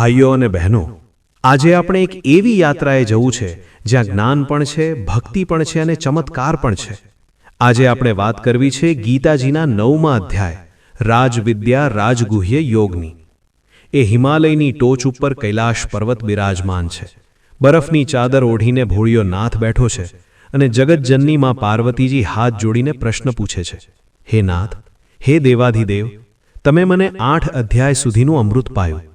ભાઈઓ અને બહેનો, આજે આપણે એક એવી યાત્રાએ જવું છે, જ્યાં જ્ઞાન પણ છે, ભક્તિ પણ છે અને ચમત્કાર પણ છે. આજે આપણે વાત કરવી છે ગીતાજીના નવમા અધ્યાય, રાજવિદ્યા રાજગુહ્ય યોગની. એ હિમાલયની ટોચ ઉપર કૈલાશ પર્વત બિરાજમાન છે. બરફની ચાદર ઓઢીને ભોળિયો નાથ બેઠો છે અને જગતજનની માં પાર્વતીજી હાથ જોડીને પ્રશ્ન પૂછે છે, હે નાથ, હે દેવાધિદેવ, તમે મને આઠ અધ્યાય સુધીનું અમૃત પાયું.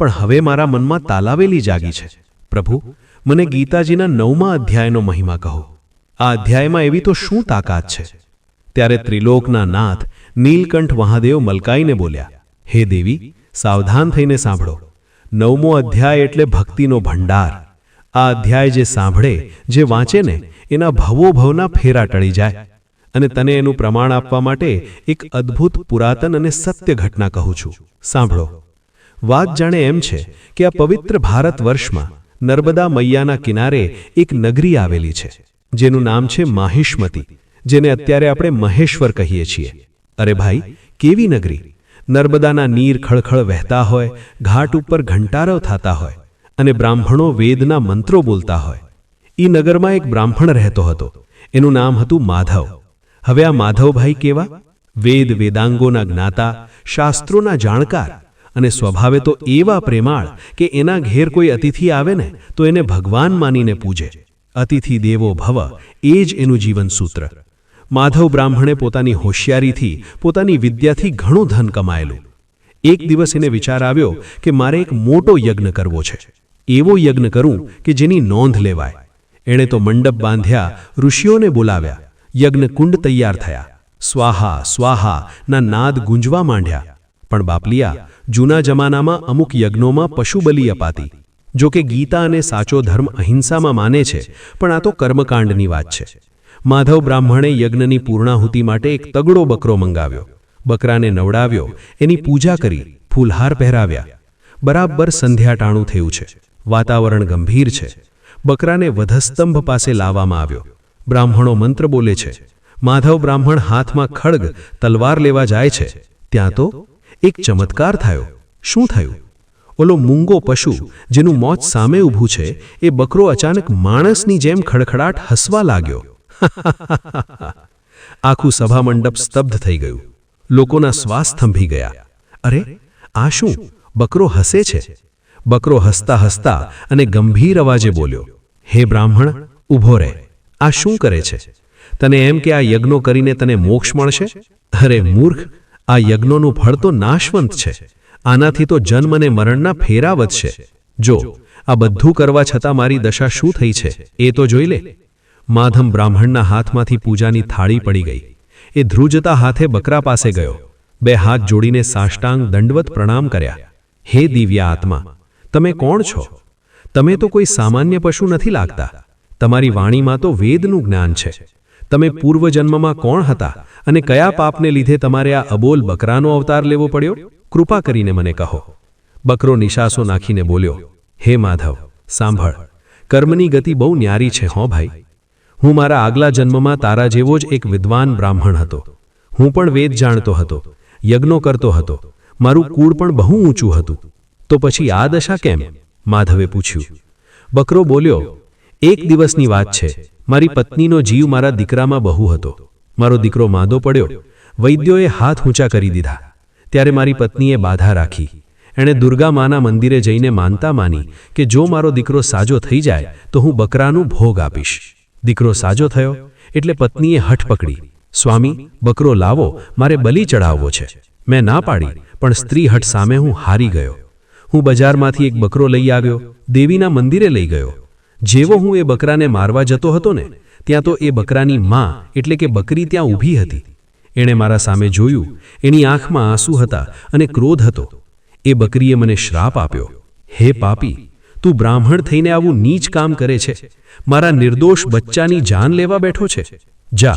પણ હવે મારા મનમાં તાલાવેલી જાગી છે. પ્રભુ, મને ગીતાજીના નવમા અધ્યાયનો મહિમા કહો. આ અધ્યાયમાં એવી તો શું તાકાત છે? ત્યારે ત્રિલોકના નાથ નીલકંઠ મહાદેવ મલકાઈને બોલ્યા, હે દેવી, સાવધાન થઈને સાંભળો. નવમો અધ્યાય એટલે ભક્તિનો ભંડાર. આ અધ્યાય જે સાંભળે, જે વાંચે ને, એના ભવો ભવના ફેરા ટળી જાય. અને તને એનું પ્રમાણ આપવા માટે એક અદ્ભુત પુરાતન અને સત્ય ઘટના કહું છું. સાંભળો. વાત જાણે એમ છે કે આ પવિત્ર ભારત વર્ષમાં નર્મદા મૈયાના કિનારે એક નગરી આવેલી છે, જેનું નામ છે માહિષ્મતી, જેને અત્યારે આપણે મહેશ્વર કહીએ છીએ. અરે ભાઈ, કેવી નગરી? નર્મદાના નીર ખળખળ વહેતા હોય, ઘાટ ઉપર ઘંટારવ થતા હોય, અને બ્રાહ્મણો વેદના મંત્રો બોલતા હોય. ઈ નગરમાં એક બ્રાહ્મણ રહેતો હતો. એનું નામ હતું માધવ. હવે આ માધવભાઈ કેવા? વેદ વેદાંગોના જ્ઞાતા, શાસ્ત્રોના જાણકાર અને સ્વભાવે તો એવા પ્રેમાળ કે એના ઘેર કોઈ અતિથિ આવે ને, તો એને ભગવાન માનીને પૂજે. અતિથિ દેવો ભવ, એ જ એનું જીવન સૂત્ર. માધવ બ્રાહ્મણે પોતાની હોશિયારીથી, પોતાની વિદ્યાથી ઘણું ધન કમાયેલું. એક દિવસ એને વિચાર આવ્યો કે મારે એક મોટો યજ્ઞ કરવો છે. એવો યજ્ઞ કરું કે જેની નોંધ લેવાય. એણે તો મંડપ બાંધ્યા, ઋષિઓને બોલાવ્યા. યજ્ઞ કુંડ તૈયાર થયા. સ્વાહા સ્વાહા, ના નાદ ગુંજવા માંડ્યા. પણ બાપલિયા જૂના જમાનામાં અમુક યજ્ઞોમાં પશુબલી અપાતી, જો કે ગીતા અને સાચો ધર્મ અહિંસામાં માને છે, પણ આ તો કર્મકાંડની વાત છે. માધવ બ્રાહ્મણે યજ્ઞની પૂર્ણાહુતિ માટે એક તગડો બકરો મંગાવ્યો. બકરાને નવડાવ્યો, એની પૂજા કરી, ફૂલહાર પહેરાવ્યા. બરાબર સંધ્યાટાણું થયું છે. વાતાવરણ ગંભીર છે. બકરાને વધસ્તંભ પાસે લાવવામાં આવ્યો. બ્રાહ્મણો મંત્ર બોલે છે, માધવ બ્રાહ્મણ હાથમાં ખડગ તલવાર લેવા જાય છે. ત્યાં તો એક ચમત્કાર થયો. શું થયું? ઓલો મૂંગો પશુ, જેનું મોત સામે ઊભું છે, એ બકરો અચાનક માણસની જેમ ખડખડાટ હસવા લાગ્યો. આખું સભામંડપ સ્તબ્ધ થઈ ગયું. લોકોના શ્વાસ થંભી ગયા. અરે, આ શું? બકરો હસે છે? બકરો હસતા હસતા અને ગંભીર અવાજે બોલ્યો, હે બ્રાહ્મણ, ઊભો રહે. આ શું કરે છે? તને એમ કે આ યજ્ઞો કરીને તને મોક્ષ મળશે? અરે મૂર્ખ આ યજ્ઞોનું ફળ તો નાશવંત છે. આનાથી તો જન્મ અને મરણના ફેરા વધશે. જો, આ બધું કરવા છતાં મારી દશા શું થઈ છે? એ તો જોઈ લે. માધમ બ્રાહ્મણના હાથમાંથી પૂજાની થાળી પડી ગઈ. એ ધ્રુજતા હાથે બકરા પાસે ગયો. બે હાથ જોડીને સાષ્ટાંગ દંડવત પ્રણામ કર્યા. હે દિવ્યા આત્મા, તમે કોણ છો? તમે તો કોઈ સામાન્ય પશુ નથી લાગતા. તમારી વાણીમાં તો વેદનું જ્ઞાન છે. તમે પૂર્વજન્મમાં કોણ હતા અને કયા પાપને લીધે તમારે આ અબોલ બકરાનો અવતાર લેવો પડ્યો? કૃપા કરીને મને કહો. બકરો નિશાસો નાખીને બોલ્યો, હે માધવ, સાંભળ, કર્મની ગતિ બહુ ન્યારી છે, હો ભાઈ. હું મારા આગલા જન્મમાં તારા જેવો જ એક વિદ્વાન બ્રાહ્મણ હતો. હું પણ વેદ જાણતો હતો, યજ્ઞો કરતો હતો. મારું કુળ પણ બહુ ઊંચું હતું. તો પછી આ દશા કેમ? માધવે પૂછ્યું. બકરો બોલ્યો, એક દિવસની વાત છે. મારી પત્નીનો જીવ મારા દીકરામાં બહુ હતો. મારો દીકરો માંદો પડ્યો. વૈદ્યોએ હાથ ઊંચા કરી દીધા. ત્યારે મારી પત્નીએ બાધા રાખી. એણે દુર્ગા માના મંદિરે જઈને માનતા માની કે જો મારો દીકરો સાજો થઈ જાય, તો હું બકરાનું ભોગ આપીશ. દીકરો સાજો થયો, એટલે પત્નીએ હઠ પકડી. સ્વામી, બકરો લાવો, મારે બલી ચડાવવો છે. મેં ના પાડી, પણ સ્ત્રી હઠ સામે હું હારી ગયો. હું બજારમાંથી એક બકરો લઈ આવ્યો, દેવીના મંદિરે લઈ ગયો. જેવો હું એ બકરાને મારવા જતો હતો ને, ત્યાં તો એ બકરાની માં એટલે કે બકરી ત્યાં ઊભી હતી. એણે મારા સામે જોયું, એની આંખમાં આંસુ હતા અને ક્રોધ હતો. એ બકરીએ મને શ્રાપ આપ્યો, હે પાપી, તું બ્રાહ્મણ થઈને આવું નીચ કામ કરે છે. મારા નિર્દોષ બચ્ચાની જાન લેવા બેઠો છે. જા,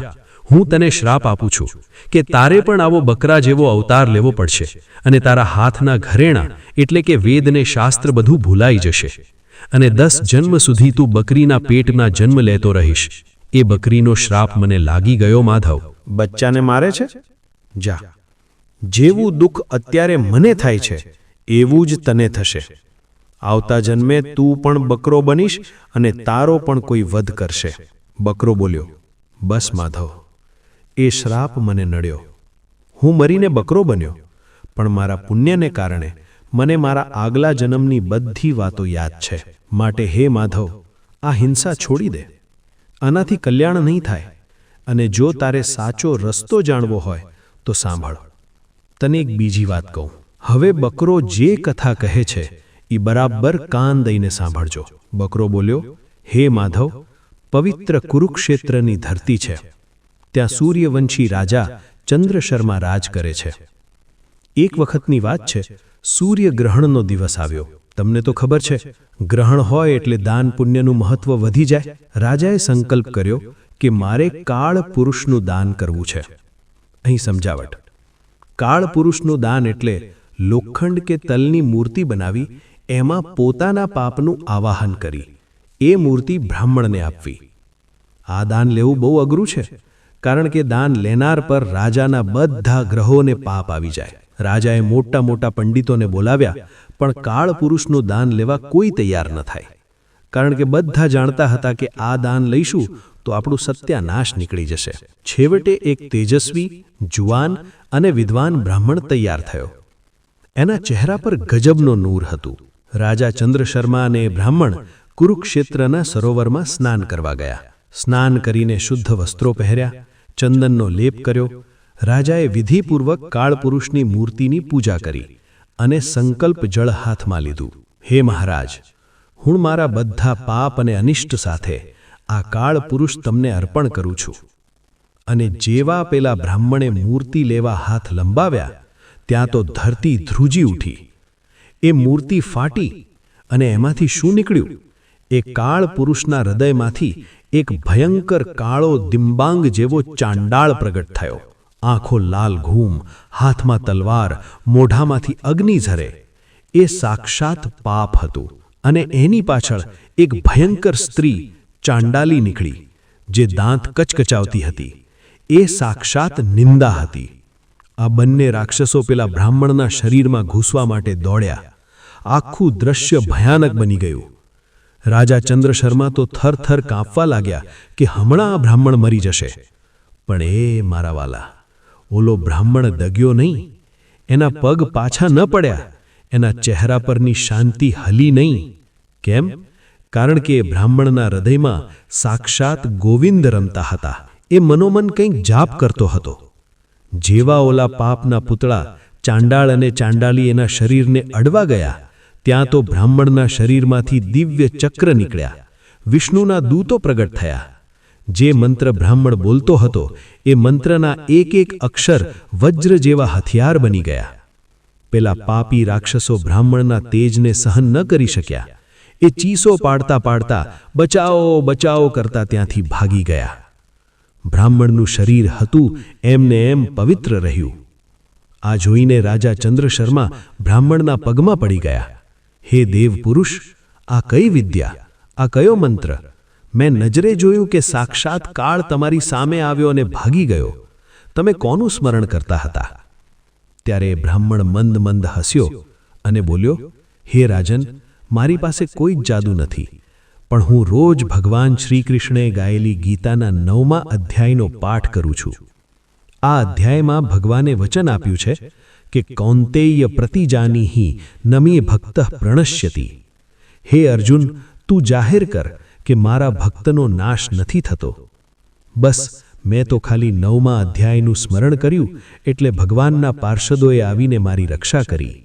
હું તને શ્રાપ આપું છું કે તારે પણ આવો બકરા જેવો અવતાર લેવો પડશે અને તારા હાથના ઘરેણા એટલે કે વેદને શાસ્ત્ર બધું ભૂલાઈ જશે. અને દસ જન્મ સુધી તું બકરીના પેટના જન્મ લેતો રહીશ. એ બકરીનો શ્રાપ મને લાગી ગયો માધવ. બચ્ચાને મારે છે? જા. જેવું દુઃખ અત્યારે મને થાય છે, એવું જ તને થશે. આવતા જન્મે તું પણ બકરો બનીશ અને તારો પણ કોઈ વધ કરશે. બકરો બોલ્યો, બસ માધવ. એ શ્રાપ મને નડ્યો. હું મરીને બકરો બન્યો, પણ મારા પુણ્યને કારણે મને મારા આગલા જન્મની બધી વાતો યાદ છે. માટે હે માધવ, આ હિંસા છોડી દે. આનાથી કલ્યાણ નહીં થાય. અને જો તારે સાચો રસ્તો જાણવો હોય, તો સાંભળ. તને એક બીજી વાત કહું. હવે બકરો જે કથા કહે છે એ બરાબર કાન દઈને સાંભળજો. બકરો બોલ્યો, હે માધવ, પવિત્ર કુરુક્ષેત્રની ધરતી છે. ત્યાં સૂર્યવંશી રાજા ચંદ્રશર્મા રાજ કરે છે. એક વખતની વાત છે સૂર્યગ્રહણનો દિવસ આવ્યો. તમને તો ખબર છે, ગ્રહણ હોય એટલે દાન પુણ્યનું મહત્વ વધી જાય. રાજાએ સંકલ્પ કર્યો કે મારે કાળ પુરુષનું દાન કરવું છે. અહીં સમજાવટ. કાળ પુરુષનું દાન એટલે લોખંડ કે તલની મૂર્તિ બનાવી, એમાં પોતાના પાપનું આવાહન કરી. એ મૂર્તિ બ્રાહ્મણને આપવી. આ દાન લેવું બહુ અઘરું છે, કારણ કે દાન લેનાર પર રાજાના બધા ગ્રહોને પાપ આવી જાય. રાજાએ મોટા મોટા પંડિતોને બોલાવ્યા, પણ કાળ પુરુષનું દાન લેવા કોઈ તૈયાર ન થાય. કારણ કે બધા જાણતા હતા કે આ દાન લઈશું તો આપણું સત્યાનાશ નીકળી જશે. છેવટે એક તેજસ્વી, જુવાન અને વિદ્વાન બ્રાહ્મણ તૈયાર થયો. એના ચહેરા પર ગજબનો નૂર હતું. રાજા ચંદ્રશર્મા અને બ્રાહ્મણ કુરુક્ષેત્રના સરોવરમાં સ્નાન કરવા ગયા. સ્નાન કરીને શુદ્ધ વસ્ત્રો પહેર્યા, ચંદનનો લેપ કર્યો રાજાએ વિધિપૂર્વક કાળપુરુષની મૂર્તિની પૂજા કરી અને સંકલ્પ જળ હાથમાં લીધું. હે મહારાજ, હું મારા બધા પાપ અને અનિષ્ટ સાથે આ કાળપુરુષ તમને અર્પણ કરું છું. અને જેવા પેલા બ્રાહ્મણે મૂર્તિ લેવા હાથ લંબાવ્યા, ત્યાં તો ધરતી ધ્રુજી ઉઠી. એ મૂર્તિ ફાટી અને એમાંથી શું નીકળ્યું? એ કાળ પુરુષના હૃદયમાંથી એક ભયંકર કાળો દિંબાંગ જેવો ચાંડાળ પ્રગટ થયો. આંખો લાલ ઘૂમ, હાથમાં તલવાર, મોઢામાંથી અગ્નિ ઝરે. એ સાક્ષાત પાપ હતું અને એની પાછળ એક ભયંકર સ્ત્રી ચાંડાલી નીકળી, જે દાંત કચકચાવતી હતી. એ સાક્ષાત નિંદા હતી. આ બંને રાક્ષસો પેલા બ્રાહ્મણના શરીરમાં ઘૂસવા માટે દોડ્યા. આખું દ્રશ્ય ભયાનક બની ગયું. રાજા ચંદ્રશર્મા તો થરથર કાંપવા લાગ્યા કે હમણાં આ બ્રાહ્મણ મરી જશે. પણ એ મારા વાલા ઓલો બ્રાહ્મણ દગ્યો નહીં. એના પગ પાછા ન પડ્યા. એના ચહેરા પરની શાંતિ હલી નહીં. કેમ? કારણ કે બ્રાહ્મણના હૃદયમાં સાક્ષાત ગોવિંદ રમતા હતા. એ મનોમન કંઈક જાપ કરતો હતો. જેવા ઓલા પાપના પૂતળા ચાંડાળ અને ચાંડાલી એના શરીરને અડવા ગયા, ત્યાં તો બ્રાહ્મણના શરીરમાંથી દિવ્ય ચક્ર નીકળ્યા. વિષ્ણુના દૂતો પ્રગટ થયા. જે મંત્ર બ્રાહ્મણ બોલતો હતો, એ મંત્રના એક એક અક્ષર વજ્ર જેવા હથિયાર બની ગયા. પેલા પાપી રાક્ષસો બ્રાહ્મણના તેજને સહન ન કરી શક્યા. એ ચીસો પાડતા પાડતા બચાવો બચાવો કરતા ત્યાંથી ભાગી ગયા. બ્રાહ્મણનું શરીર હતું, એમને એમ પવિત્ર રહ્યું. આ જોઈને રાજા ચંદ્રશર્મા બ્રાહ્મણના પગમાં પડી ગયા. હે દેવ પુરુષ આ કઈ વિદ્યા, આ કયો મંત્ર? મેં નજરે જોયું કે સાક્ષાત કાળ તમારી સામે આવ્યો અને ભાગી ગયો. તમે કોનું સ્મરણ કરતા હતા? ત્યારે બ્રાહ્મણ મંદ મંદ હસ્યો અને બોલ્યો, હે રાજન, મારી પાસે કોઈ જ જાદુ નથી. પણ હું રોજ ભગવાન શ્રીકૃષ્ણે ગાયેલી ગીતાના નવમા અધ્યાયનો પાઠ કરું છું. આ અધ્યાયમાં ભગવાને વચન આપ્યું છે કે કૌંતેય પ્રતિજાનીહી નમી ભક્ત પ્રણશ્યતી. હે અર્જુન, તું જાહેર કર કે મારા ભક્તનો નાશ નથી થતો. બસ, મેં તો ખાલી નવમા અધ્યાયનું સ્મરણ કર્યું એટલે ભગવાનના પાર્ષદોએ આવીને મારી રક્ષા કરી.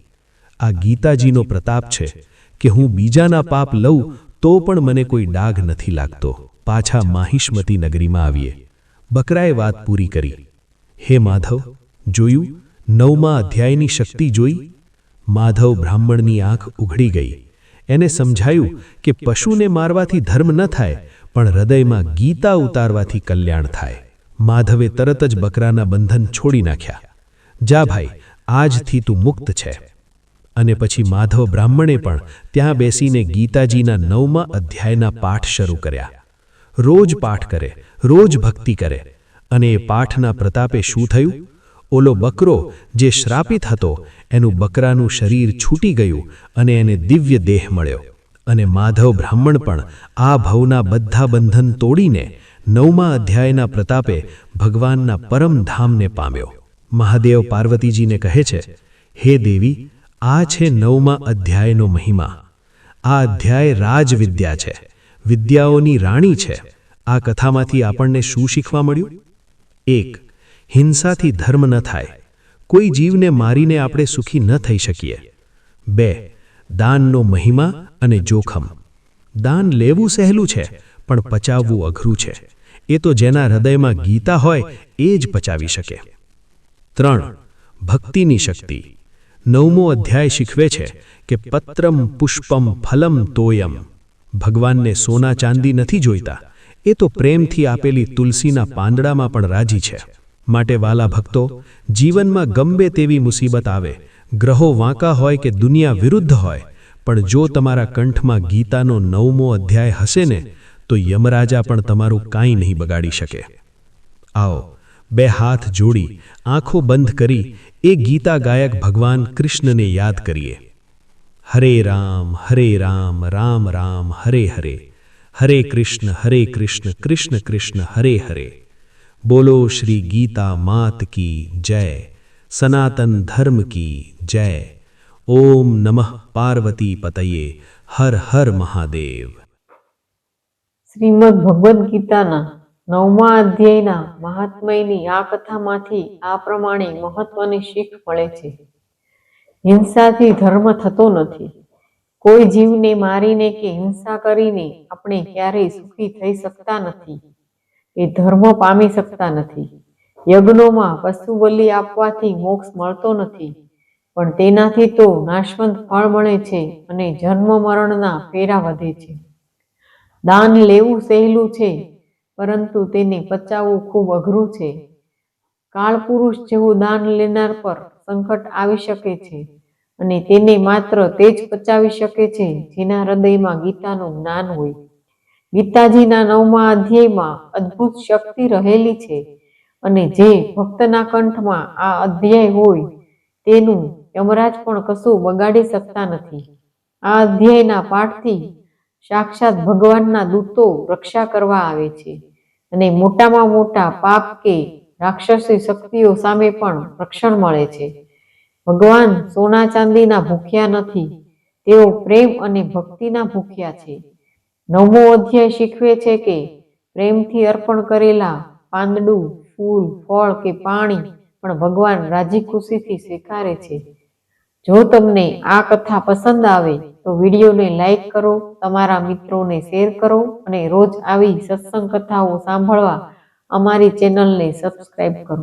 આ ગીતાજીનો પ્રતાપ છે કે હું બીજાના પાપ લઉં તો પણ મને કોઈ ડાઘ નથી લાગતો. પાછા માહિષ્મતી નગરીમાં આવીએ. બકરાએ વાત પૂરી કરી. હે માધવ, જોયું? નવમા અધ્યાયની શક્તિ જોઈ? માધવ બ્રાહ્મણની આંખ ઉઘડી ગઈ. એને સમજાયું કે પશુને મારવાથી ધર્મ ન થાય, પણ હૃદયમાં ગીતા ઉતારવાથી કલ્યાણ થાય. માધવે તરત જ બકરાના બંધન છોડી નાખ્યા. જા ભાઈ, આજથી તું મુક્ત છે. અને પછી માધવ બ્રાહ્મણે પણ ત્યાં બેસીને ગીતાજીના નવમા અધ્યાયના પાઠ શરૂ કર્યા. રોજ પાઠ કરે, રોજ ભક્તિ કરે, અને એ પાઠના પ્રતાપે શું થયું? ઓલો બકરો જે શ્રાપિત હતો, એનું બકરાનું શરીર છૂટી ગયું અને એને દિવ્ય દેહ મળ્યો. અને માધવ બ્રાહ્મણ પણ આ ભવના બધા બંધન તોડીને નવમા અધ્યાયના પ્રતાપે ભગવાનના પરમધામને પામ્યો. મહાદેવ પાર્વતીજીને કહે છે, હે દેવી, આ છે નવમા અધ્યાયનો મહિમા. આ અધ્યાય રાજવિદ્યા છે. વિદ્યાઓની રાણી છે. આ કથામાંથી આપણને શું શીખવા મળ્યું? એક હિંસાથી ધર્મ ન થાય. કોઈ જીવને મારીને આપણે સુખી ન થઈ શકીએ. બે, દાનનો મહિમા અને જોખમ. દાન લેવું સહેલું છે, પણ પચાવવું અઘરું છે. એ તો જેના હૃદયમાં ગીતા હોય, એ જ પચાવી શકે. ત્રણ, ભક્તિની શક્તિ. નવમો અધ્યાય શીખવે છે કે પત્રમ પુષ્પમ ફલમ તોયમ. ભગવાનને સોના ચાંદી નથી જોઈતા. એ તો પ્રેમથી આપેલી તુલસીના પાંદડામાં પણ રાજી છે. માટે વાલા ભક્તો, જીવનમાં ગમે તેવી મુસીબત આવે, ગ્રહો વાંકા હોય કે દુનિયા વિરુદ્ધ હોય, પણ જો તમારા કંઠમાં ગીતાનો નવમો અધ્યાય હશે ને, તો યમરાજા પણ તમારું કાંઈ નહીં બગાડી શકે. આવો, બે હાથ જોડી, આંખો બંધ કરી, એ ગીતા ગાયક ભગવાન કૃષ્ણને યાદ કરીએ. હરે રામ હરે રામ રામ રામ, હરે હરે. હરે કૃષ્ણ હરે કૃષ્ણ કૃષ્ણ કૃષ્ણ, હરે હરે. બોલો શ્રી ગીતા માત કી જય, સનાતન ધર્મ કી જય, ઓમ નમઃ પાર્વતી પતયે, હર હર મહાદેવ. શ્રીમદ ભગવદ્ ગીતાના નવમા અધ્યાયના મહાત્મયની આ કથામાંથી આ પ્રમાણે મહત્વની શીખ મળે છે. હિંસાથી ધર્મ થતો નથી. કોઈ જીવને મારીને કે હિંસા કરીને આપણે ક્યારેય સુખી થઈ શકતા નથી. એ ધર્મ પામી શકતા નથી. યજ્ઞોમાં પશુ બલિ આપવાથી મોક્ષ મળતો નથી. પણ તેનાથી તો નાશવંત ફળ મળે છે અને જન્મ મરણના ફેરા વધે છે. દાન લેવું સહેલું છે, પરંતુ તેને પચાવવું ખૂબ અઘરું છે. કાળપુરુષ જેવું દાન લેનાર પર સંકટ આવી શકે છે અને તેને માત્ર તે જ પચાવી શકે છે જેના હૃદયમાં ગીતાનું જ્ઞાન હોય. ગીતાજીના નવમા અધ્યાયમાં અદ્ભુત શક્તિ રહેલી છે અને જે ભક્તના કંઠમાં આ અધ્યાય હોય તેનું યમરાજ પણ કશું બગાડી શકતા નથી. આ અધ્યાયના પાઠથી સાક્ષાત ભગવાનના દૂતો રક્ષા કરવા આવે છે અને મોટામાં મોટા પાપ કે રાક્ષસી શક્તિઓ સામે પણ રક્ષણ મળે છે. ભગવાન સોના ચાંદીના ભૂખ્યા નથી, તેઓ પ્રેમ અને ભક્તિના ભૂખ્યા છે. નવમો અધ્યાય શીખવે છે કે પ્રેમથી અર્પણ કરેલા પાંદડું, ફૂલ, ફળ કે પાણી પણ ભગવાન રાજી ખુશીથી સ્વીકારે છે. જો તમને આ કથા પસંદ આવે તો વિડીયોને લાઈક કરો, તમારા મિત્રોને શેર કરો અને રોજ આવી સત્સંગ કથાઓ સાંભળવા અમારી ચેનલને સબસ્ક્રાઈબ કરો.